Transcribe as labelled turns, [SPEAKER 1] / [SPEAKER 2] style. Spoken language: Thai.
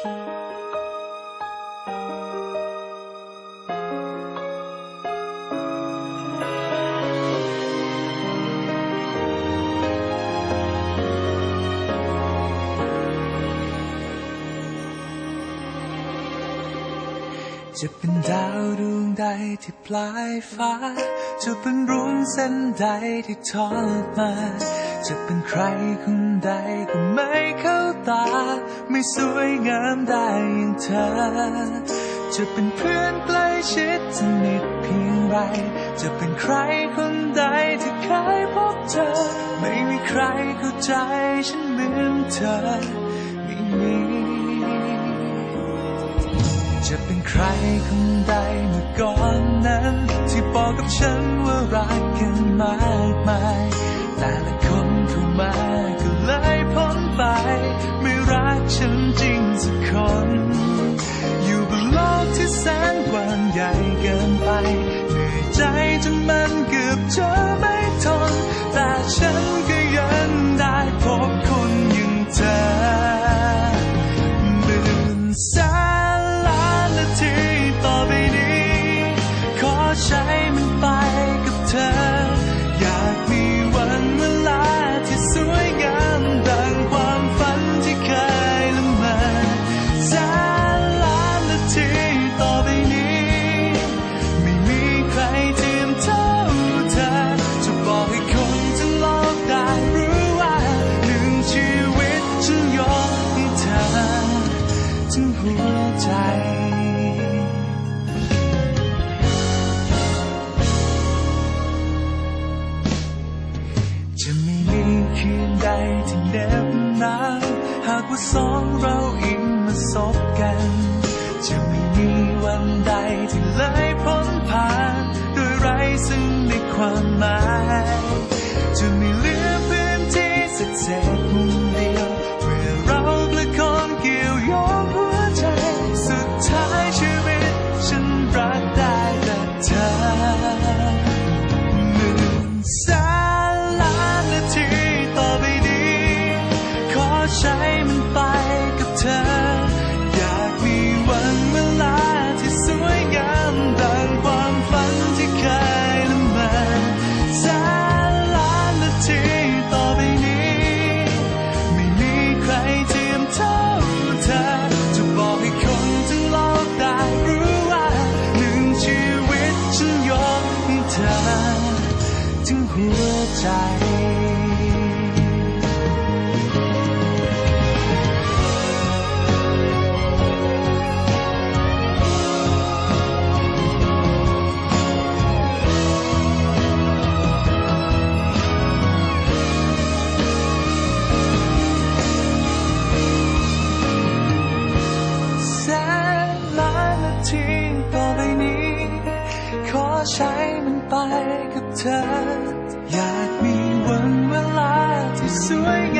[SPEAKER 1] จะเป็นดาวดวงใดที่ปลายฟ้า จะเป็นรุ้งเส้นใดที่ทอดมา จะเป็นใครคนใดก็ไม่เข้าตา ไม่สวยงามได้อย่างเธอ จะเป็นเพื่อนใกล้ชิดสนิทเพียงไร จะเป็นใครคนใดที่เคยพบเธอ ไม่มีใครเข้าใจฉันเหมือนเธอไม่มีจะเป็นใครคนใดเมื่อก่อนนั้น ที่บอกกับฉันว่ารักกันมากมาย จนมันเกือบจอ ใจ จะไม่มีคืนใดที่เหน็บหนาวหากว่าสองเราอิงมาสบกัน จะไม่มีวันใดที่เลยพ้นผ่านโดยไร้ซึ่งในความหมาย ใช้มันไปกับเธอ อยากมีวันเวลาที่สวยงาม